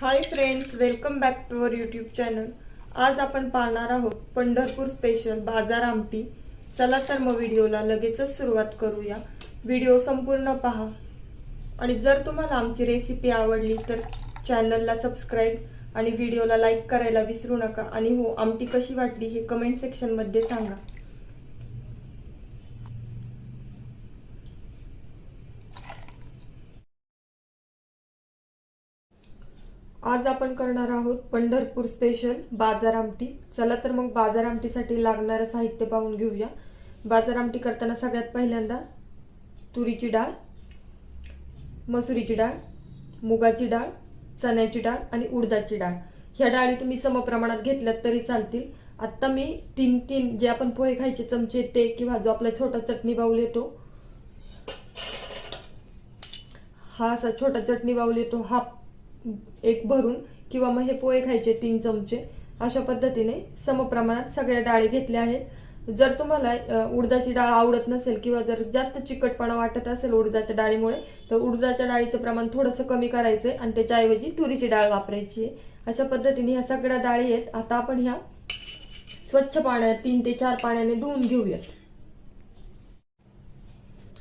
Hi friends welcome back to our YouTube channel आज आपण पाहणार आहोत पंढरपूर स्पेशल बाजार आमटी. चला तर मग व्हिडिओला लगेचच सुरुवात करूया. व्हिडिओ संपूर्ण पहा. आणि जर तुम्हाला आमची रेसिपी आवडली तर चॅनलला सबस्क्राईब आणि व्हिडिओला लाईक करायला विसरू नका. आणि हो आमटी कशी वाटली हे कमेंट सेक्शनमध्ये सांगा. आज आपण करणार आहोत पंढरपूर स्पेशल बाजार आमटी चला तर मग बाजार आमटीसाठी लागणारं साहित्य पाहून घेऊया. बाजार आमटी करताना सगळ्यात पहिल्यांदा तुरीची डाळ मसुरीची डाळ मुगाची डाळ चण्याची डाळ आणि उडदाची डाळ. ह्या डाळी तुम्ही समप्रमाणात घेतल्यात तरी चालतील. आत्ता मी तीन तीन जे आपण पोहे खायचे चमचे ते किंवा जो आपला छोटा चटणी बाऊल येतो हा असा छोटा चटणी बाऊल येतो हा एक भरून किंवा मग हे पोहे खायचे तीन चमचे अशा पद्धतीने समप्रमाणात सगळ्या डाळी घेतल्या आहेत. जर तुम्हाला उडदाची डाळ आवडत नसेल किंवा जर जास्त चिकटपणा वाटत असेल उडदाच्या डाळीमुळे तर उडदाच्या डाळीचं प्रमाण थोडंसं कमी करायचंय आणि त्याच्याऐवजी तुरीची डाळ वापरायची आहे. अशा पद्धतीने ह्या सगळ्या डाळी आहेत. आता आपण ह्या स्वच्छ पाण्यात तीन ते चार पाण्याने धुवून घेऊयात.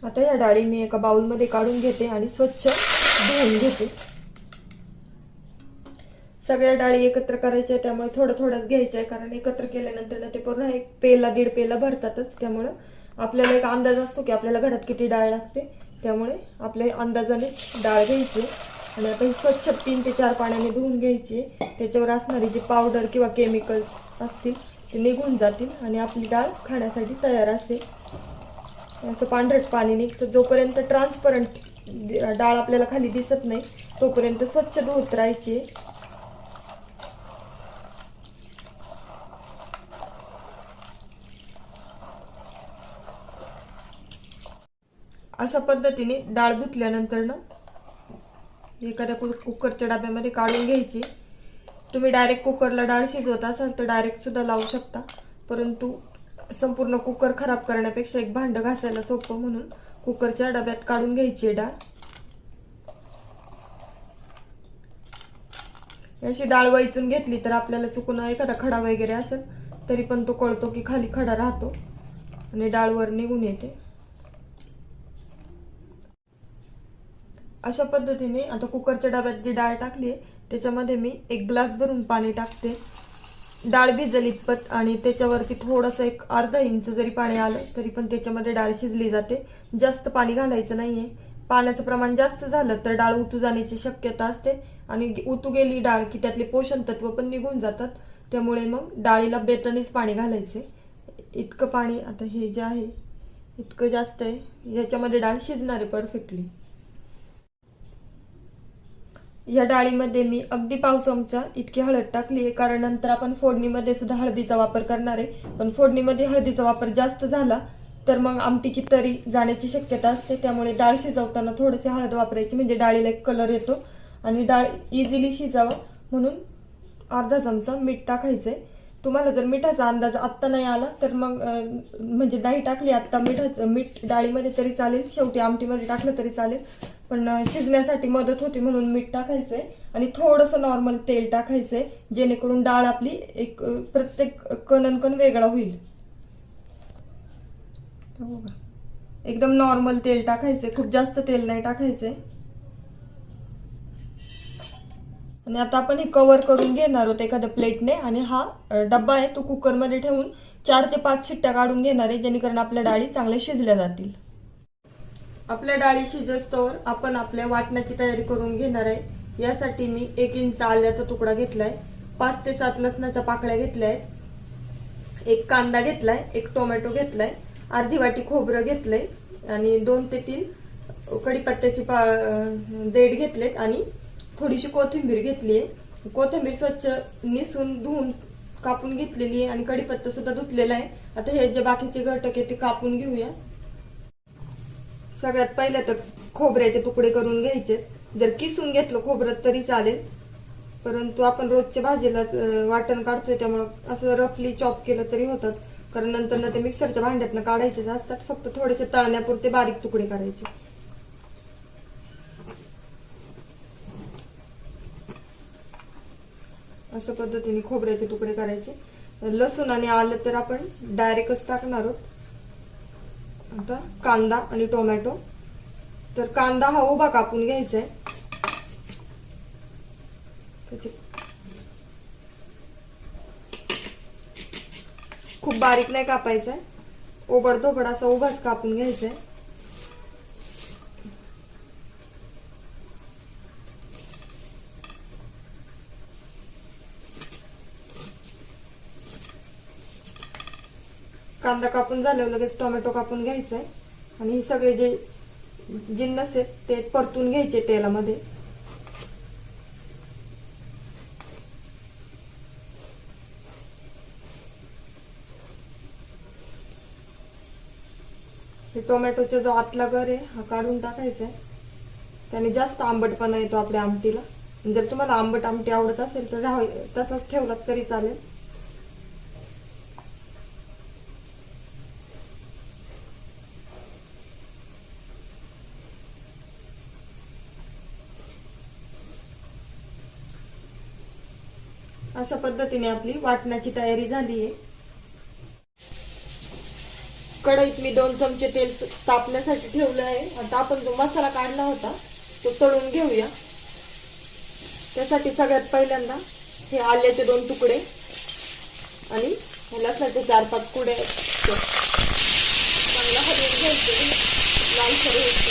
आता या डाळी मी एका बाउलमध्ये काढून घेते आणि स्वच्छ धुवून घेते. सगळ्या डाळी एकत्र करायच्या त्यामुळे थोडं थोडंच घ्यायचं आहे कारण एकत्र केल्यानंतर ना ते पूर्ण एक पेला दीड पेला भरतातच. त्यामुळं आपल्याला एक अंदाज असतो की आपल्याला घरात किती डाळ लागते. त्यामुळे आपल्या अंदाजाने डाळ घ्यायची. आणि आपण स्वच्छ तीन ते चार पाण्याने धुवून घ्यायची. त्याच्यावर असणारी जी पावडर किंवा केमिकल्स असतील ते निघून जातील आणि आपली डाळ खाण्यासाठी तयार असेल. असं पांढरट पाणी निघतं. जोपर्यंत ट्रान्सपरंट डाळ आपल्याला खाली दिसत नाही तोपर्यंत स्वच्छ धुवत राहायची. अशा पद्धतीने डाळ धुतल्यानंतर ना एखाद्या कु- कुकरच्या डब्यामध्ये काढून घ्यायची. तुम्ही डायरेक्ट कुकरला डाळ शिजवत असाल तर डायरेक्ट सुद्धा लावू शकता. परंतु संपूर्ण कुकर खराब करण्यापेक्षा एक भांडं घासायला सोपं म्हणून कुकरच्या डब्यात काढून घ्यायची डाळ. अशी डाळ वैचून घेतली तर आपल्याला चुकून एखादा खडा वगैरे असेल तरी पण तो कळतो की खाली खडा राहतो आणि डाळ वर निघून येते. अशा पद्धतीने आता कुकरच्या डब्यात जी डाळ टाकली आहे त्याच्यामध्ये मी एक ग्लास भरून पाणी टाकते. डाळ भिजल इतपत आणि त्याच्यावरती थोडंसं एक अर्धा इंच जरी पाणी आलं तरी पण त्याच्यामध्ये डाळ शिजली जाते. जास्त पाणी घालायचं नाहीये. पाण्याचं प्रमाण जास्त झालं तर डाळ उतू जाण्याची शक्यता असते. आणि उतू गेली डाळ की त्यातले पोषण तत्व पण निघून जातात. त्यामुळे मग डाळीला बेतनीच पाणी घालायचे इतकं पाणी आता हे जे आहे इतकं जास्त आहे. याच्यामध्ये डाळ शिजणार आहे परफेक्टली या डाळीमध्ये मी अगदी पाव चमचा इतकी हळद टाकली आहे. कारण नंतर आपण फोडणीमध्ये सुद्धा हळदीचा वापर करणार आहे. पण फोडणीमध्ये हळदीचा वापर जास्त झाला तर मग आमटीची तरी जाण्याची शक्यता असते. त्यामुळे डाळ शिजवताना थोडीशी हळद वापरायची. म्हणजे डाळीला एक कलर येतो. आणि डाळ इझिली शिजावं म्हणून अर्धा चमचा मीठ टाकायचंय. तुम्हाला जर मिठाचा अंदाज आत्ता नाही आला तर मग म्हणजे नाही टाकली आत्ता मिठाचं मीठ डाळीमध्ये तरी चालेल. शेवटी आमटीमध्ये टाकलं तरी चालेल. पण शिजण्यासाठी मदत होती म्हणून मीठ टाकायचंय आणि थोडंसं नॉर्मल तेल टाकायचंय जेणेकरून डाळ आपली एक प्रत्येक कणन कण वेगळा होईल. एकदम नॉर्मल तेल टाकायचंय खूप जास्त तेल नाही टाकायचंय. आणि आता आपण हे कव्हर करून घेणार आहोत एखाद्या प्लेटने आणि हा डब्बा आहे तो कुकरमध्ये ठेवून चार ते पाच शिट्ट्या काढून घेणार आहे जेणेकरून आपल्या डाळी चांगल्या शिजल्या जातील. आपल्या डाळी शिजस्तोवर आपण आपल्या वाटण्याची तयारी करून घेणार आहे. यासाठी मी एक इंच आल्याचा तुकडा घेतलाय. पाच ते सात लसणाच्या पाकळ्या घेतल्या आहेत एक कांदा घेतलाय एक टोमॅटो घेतलाय अर्धी वाटी खोबरं घेतलंय आणि दोन ते तीन कढीपत्त्याची पा देठ घेतलेत आणि थोडीशी कोथिंबीर घेतली आहे कोथिंबीर स्वच्छ निसून धुवून कापून घेतलेली आहे आणि कढीपत्ता सुद्धा धुतलेला आहे. आता हे जे बाकीचे घटक आहे ते कापून घेऊया. सगळ्यात पहिले तर खोबऱ्याचे तुकडे करून घ्यायचे. जर किसून घेतलं खोबरं तरी चालेल. परंतु आपण रोजच्या भाजीला वाटण काढतोय त्यामुळं असं रफली चॉप केलं तरी होतात. कारण नंतर ना ते मिक्सरच्या भांड्यातनं काढायचेच असतात. फक्त थोडेसे तळण्यापुरते बारीक तुकडे करायचे. अशा पद्धतीने खोबऱ्याचे तुकडे करायचे. लसूण आणि आलं तर आपण डायरेक्टच टाकणार आहोत. आता कांदा आणि टोमॅटो. तर कांदा हा उभा कापून घ्यायचा आहे त्याची खूप बारीक नाही कापायचा आहे ओबडधोबड असा उभाच कापून घ्यायचा आहे कांदा कापून झाल्यावर लगेच टोमॅटो कापून घ्यायचा आहे आणि हे सगळे जे जिन्नस आहेत ते परतून घ्यायचे तेलामध्ये. टोमॅटोचा जो आतला गर आहे हा काढून टाकायचा आहे त्याने जास्त आंबटपणा येतो आपल्या आमटीला. जर तुम्हाला आंबट आमटी आवडत असेल तर राह तसाच ठेवलात तरी चालेल. अशा पद्धतीने आपली वाटण्याची तयारी झाली आहे कढईत मी दोन चमचे तेल तापण्यासाठी ठेवलं आहे. आता आपण जो मसाला काढला होता तो तळून घेऊया. त्यासाठी सगळ्यात पहिल्यांदा हे आल्याचे दोन तुकडे आणि लसणाचे चार पाच कुडे चांगला हलवून घ्यायचे. लालसर घ्यायचे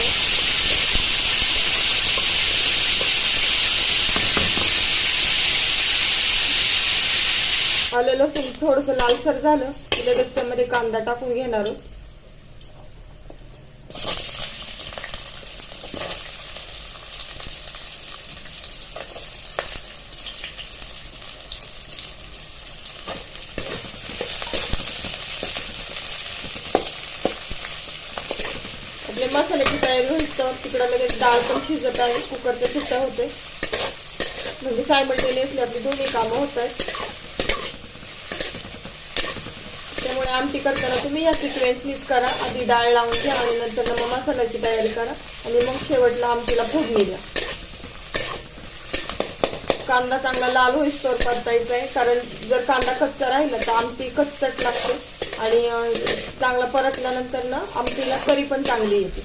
आलं लसूण थोडस लालसर झालं की लगेच त्यामध्ये कांदा टाकून घेणार आहोत. आपले मसाल्याची तयारी होईल तर तिकडं लगेच डाळ पण शिजत आहे कुकरच्या सुट्टा होते म्हणजे सायमल्टेनियसली आपली दोन्ही कामं होत आहेत. त्यामुळे आमटी करताना तुम्ही या सिक्वेन्सनीच करा. आधी डाळ लावून घ्या आणि नंतर मग मसाल्याची तयारी करा. आणि मग शेवटला आमटीला फोडणी द्या. कांदा चांगला लाल होईस्तोवर परतायचा आहे कारण जर कांदा कच्चा राहिला तर आमटी कच्चट लागते. आणि चांगला परतल्यानंतर ना आमटीला करी पण चांगली येते.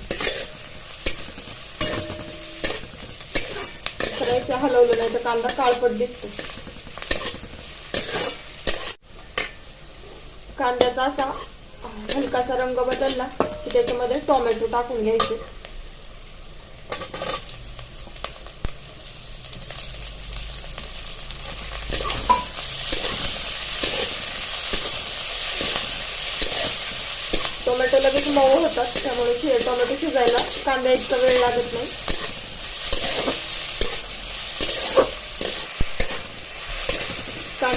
करायचं हलवलं नाही तर कांदा काळपट दिसतो. कांद्याचा असा हलकासा रंग बदलला की त्याच्यामध्ये टोमॅटो टाकून घ्यायचे. टोमॅटो लगेच मऊ होतात त्यामुळे टोमॅटो शिजायला कांदा इतका वेळ लागत नाही.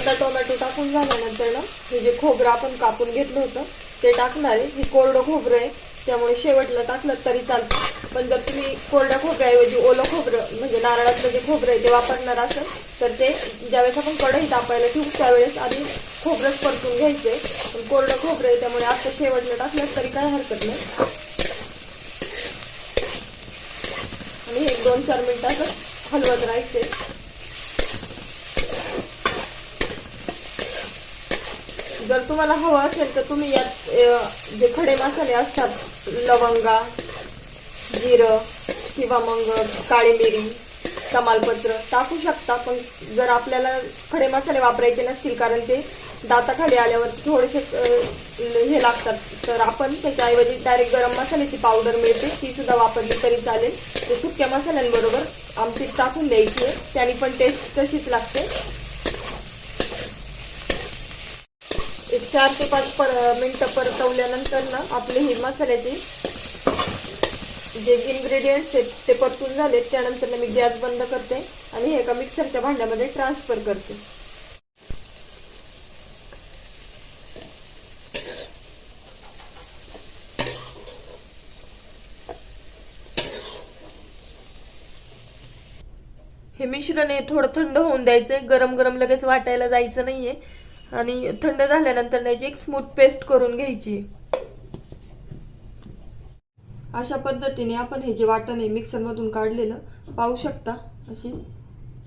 आता टोमॅटो टाकून झाल्यानंतर ना हे जे खोबरं आपण कापून घेतलं होतं ते टाकणार आहे. हे कोरडं खोबरं आहे. त्यामुळे शेवटला टाकलं तरी चालतं. पण जर तुम्ही कोरड्या खोबऱ्याऐवजी ओलं खोबरं म्हणजे नारळातलं जे खोबरं आहे ते वापरणार असेल तर ते ज्यावेळेस आपण कढई तापायला ठेवू त्यावेळेस आधी खोबरंच परतून घ्यायचंय पण कोरडं खोबरं आहे त्यामुळे आता शेवटला टाकलं तरी काय हरकत नाही. आणि हे एक दोन चार मिनिटात हलवत राहायचे जर तुम्हाला हवं असेल तर तुम्ही यात जे खडे मसाले असतात लवंगा जिरं किंवा मग काळी मिरी तमालपत्र टाकू शकता. पण जर आपल्याला खडे मसाले वापरायचे नसतील कारण ते दाताखाली आल्यावर थोडेसे हे लागतात. तर आपण त्याच्याऐवजी डायरेक्ट गरम मसाल्याची पावडर मिळते. ती सुद्धा वापरली तरी चालेल. ते सुक्या मसाल्यांबरोबर आमची टाकून द्यायची आहे. त्याने पण टेस्ट तशीच लागते. एक चार ते पाच पर मिनटं परतवल्यानंतर ना आपले हे मसाल्याचे जे इन्ग्रेडियंट्स आहेत ते परतून झाले त्यानंतर मी गॅस बंद करते आणि हे एका मिक्सरच्या भांड्यामध्ये ट्रान्सफर करते. हे मिश्रण हे थोडं थंड होऊन द्यायचंय गरम गरम लगेच वाटायला जायचं नाहीये. आणि थंड झाल्यानंतर त्याची एक स्मूथ पेस्ट करून घ्यायची. अशा पद्धतीने आपण हे जे वाटण आहे मिक्सर मधून काढलेलं पाहू शकता अशी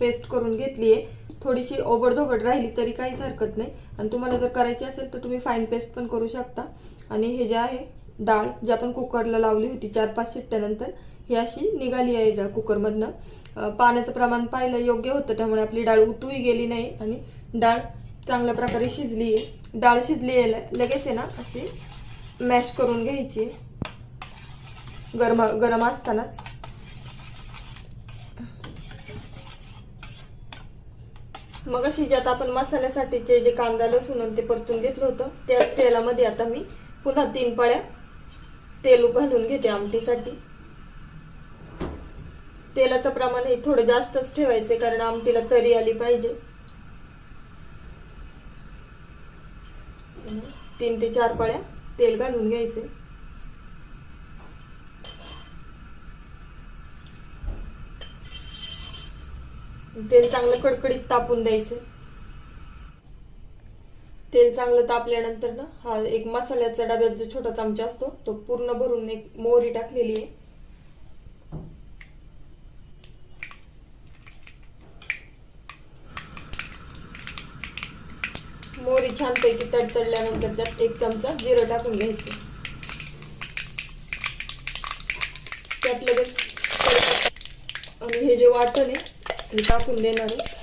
पेस्ट करून घेतली आहे. थोडीशी ओबडधोबड राहिली तरी काहीच हरकत नाही. आणि तुम्हाला जर करायची असेल तर तुम्ही फाईन पेस्ट पण करू शकता. आणि हे जे आहे डाळ जी आपण कुकरला लावली होती चार पाच शिट्ट्यानंतर ही अशी निघाली आहे कुकरमधनं पाण्याचं प्रमाण पाहिलं योग्य होतं त्यामुळे आपली डाळ उतूही गेली नाही आणि डाळ चांगल्या प्रकारे शिजली. आहे डाळ शिजली आहे लगेच आहे ना अशी मॅश करून घ्यायची. गरम गरम असतानाच मग अशी ज्यात आपण मसाल्यासाठीचे जे कांदा लसूण ते परतून घेतलं होतं त्याच तेलामध्ये आता मी पुन्हा तीन पळ्या तेल घालून घेते आमटीसाठी. तेलाचं प्रमाण हे थोडं जास्तच ठेवायचं कारण आमटीला तरी आली पाहिजे. तीन ते चार पळ्या तेल घालून घ्यायचे. तेल चांगलं कडकडीत तापून द्यायचं. तेल चांगलं तापल्यानंतर ना हा एक मसाल्याचा डब्यात जो छोटा चमचा असतो तो पूर्ण भरून एक मोहरी टाकलेली आहे. मोहरी छानपैकी तडतडल्यानंतर त्यात एक चमचा जिरं टाकून घ्यायचं. त्यात लगेच आणि हे जे वाटण आहे हे टाकून देणार आहे.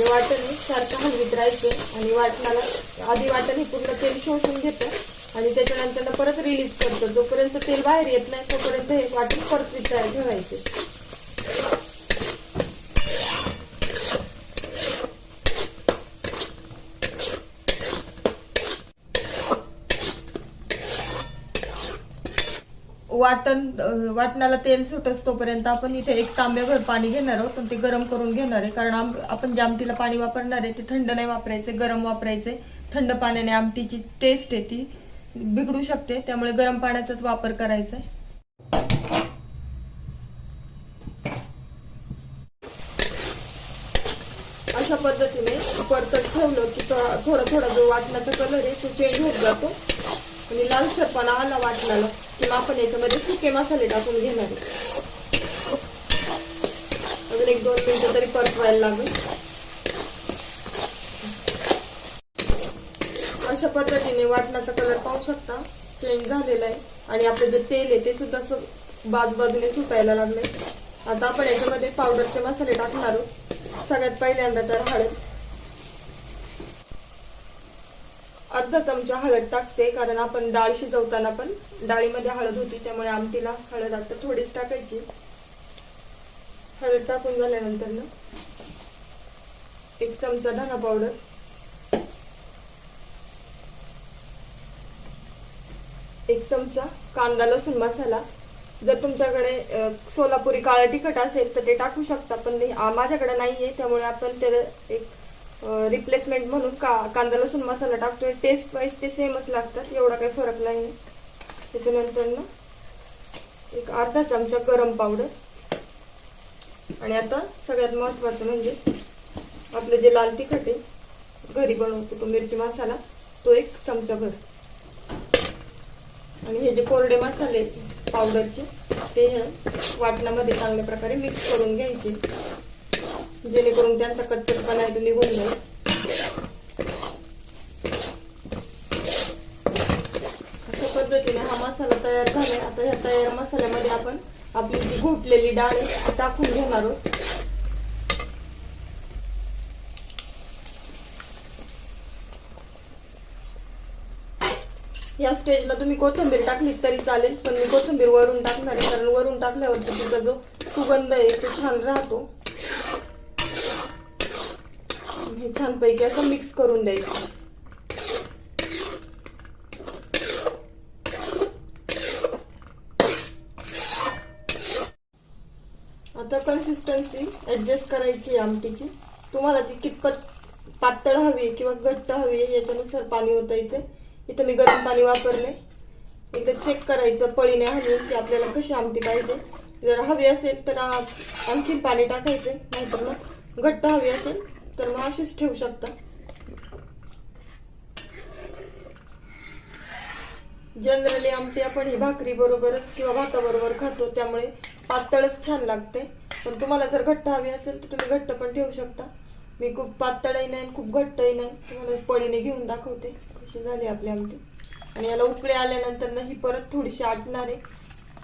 हे वाटण सारखं हलवीत राहायचं आणि वाटणाला आधी वाटण हे पूर्ण तेल शोषून घेतं आणि त्याच्यानंतर परत रिलीज करतो. जोपर्यंत तेल बाहेर येत नाही तोपर्यंत हे वाटण परत विचार ठेवायचे. वाटण वाटणाला तेल सुटस तोपर्यंत आपण इथे एक तांब्याभर पाणी घेणार आहोत ते गरम करून घेणार आहे. कारण आपण जे आमटीला पाणी वापरणार आहे ते थंड नाही वापरायचे गरम वापरायचे. थंड पाण्याने आमटीची टेस्ट आहे ती बिघडू शकते. त्यामुळे गरम पाण्याचाच वापर करायचा आहे. अशा पद्धतीने परतट ठेवलं की थोडा थोडा थोडा जो वाटणाचा कलर आहे तो चेंज होत जातो. आणि लालसरपणा आला वाटणाला. किंवा आपण याच्यामध्ये सुके मसाले टाकून घेणार. अजून एक दोन मिनिटं तरी परतवायला लागेल. अशा पद्धतीने वाटणाचा कलर पाहू शकता. चेंज झालेला आहे. आणि आपलं जे तेल आहे ते सुद्धा बाज बाजूने सुटायला लागले आता आपण याच्यामध्ये पावडरचे मसाले टाकणार आहोत. सगळ्यात पहिल्यांदा तर हळद. अर्धा चमचा हळद टाकते कारण आपण डाळ शिजवताना पण डाळीमध्ये हळद होती त्यामुळे आमटीला हळद आता थोडीच टाकायची. हळद टाकून झाल्यानंतर ना एक चमचा धना पावडर एक चमचा कांदा लसूण मसाला. जर तुमच्याकडे सोलापुरी काळं तिखट असेल तर ते टाकू शकता पण नाही- आ, माझ्याकडे नाहीये त्यामुळे आपण त्याला एक रिप्लेसमेंट म्हणून का कांदा लसूण मसाला टाकतोय. टेस्ट वाईज ते सेमच लागतात. एवढा काही फरक नाही त्याच्यानंतर ना एक अर्धा चमचा गरम पावडर आणि आता सगळ्यात महत्वाचं म्हणजे आपलं जे लाल तिखट आहे घरी बनवतो तो मिरची मसाला तो एक चमचा भर. आणि हे जे कोरडे मसाले पावडरचे ते ह्या वाटणामध्ये चांगल्या प्रकारे मिक्स करून घ्यायचे. जेणेकरून त्यांचा कच्चरपणा आहे निघून जाईल. अशा पद्धतीने हा मसाला तयार झालाय. आता ह्या तयार मसाल्यामध्ये आपण आपली जी घोटलेली डाळ आहे ती टाकून घेणार आहोत. या स्टेजला तुम्ही कोथिंबीर टाकली तरी चालेल पण मी कोथिंबीर वरून टाकणार आहे. कारण वरून टाकल्यावर तिचा जो सुगंध आहे तो छान राहतो. हे छानपैकी असं मिक्स करून द्यायचं. आता कन्सिस्टन्सी ऍडजस्ट करायची आहे आमटीची. तुम्हाला ती कितपत पातळ हवी आहे किंवा घट्ट हवी आहे याच्यानुसार पाणी ओतायचं इथं मी गरम पाणी वापरले एकदा चेक करायचं पळीने हलवून की आपल्याला कशी आमटी पाहिजे. जर हवी असेल तर आणखीन पाणी टाकायचे नाहीतर मग घट्ट हवी असेल तर मग अशीच ठेवू शकता. जनरली आमटी आपण ही भाकरी बरोबरच किंवा भाताबरोबर खातो त्यामुळे पातळच छान लागते. पण तुम्हाला जर घट्ट हवी असेल तर तुम्ही घट्ट पण ठेवू शकता. मी खूप पातळही नाही खूप घट्टही नाही. तुम्हाला पळीने घेऊन दाखवते कशी झाली आपली आमटी. आणि याला उकळे आल्यानंतर ना ही परत थोडीशी आटणार. आहे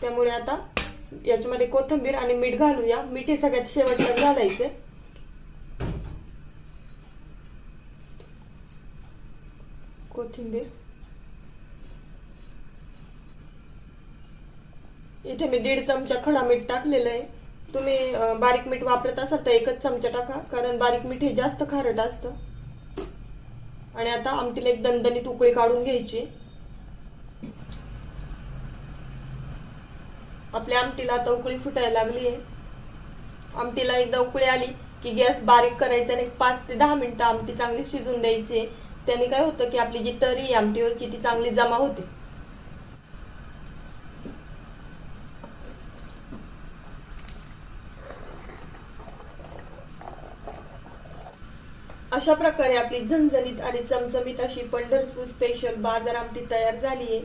त्यामुळे आता याच्यामध्ये कोथिंबीर आणि मीठ घालूया. मीठ हे सगळ्यात शेवटला घालायचे. कोथिंबीर इथे मी दीड चमचा खडा मीठ टाकलेलं आहे. तुम्ही बारीक मीठ वापरत असाल तर एकच चमचा टाका कारण बारीक मीठ हे जास्त खारट असतं. आणि आता आमटीला एक दणदणीत उकळी काढून घ्यायची. आपल्या आमटीला आता उकळी फुटायला लागली आहे. आमटीला एकदा उकळी आली की गॅस बारीक करायचा आणि पाच ते दहा मिनिटं आमटी चांगली शिजून द्यायची आहे. त्याने काय होतं की आपली जी तरी आमटीवरची ती चांगली जमा होते. अशा प्रकारे आपली झणझणीत आणि चमचमीत अशी पंढरपूर स्पेशल बाजार आमटी तयार झाली आहे.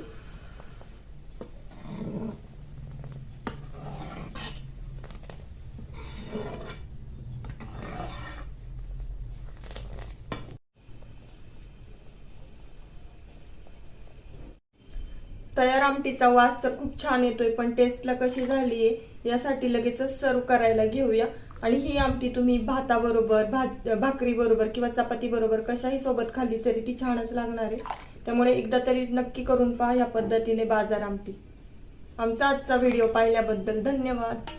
तयार आमटीचा वास तर खूप छान येतोय पण टेस्टला कशी झालीये यासाठी लगेचच सर्व करायला घेऊया. आणि ही आमटी तुम्ही भाताबरोबर भात भाकरी बरोबर किंवा चपाती बरोबर कशाही सोबत खाल्ली तरी ती छानच लागणार आहे. त्यामुळे एकदा तरी नक्की करून पहा या पद्धतीने बाजार आमटी. आमचा आजचा व्हिडिओ पाहिल्याबद्दल धन्यवाद.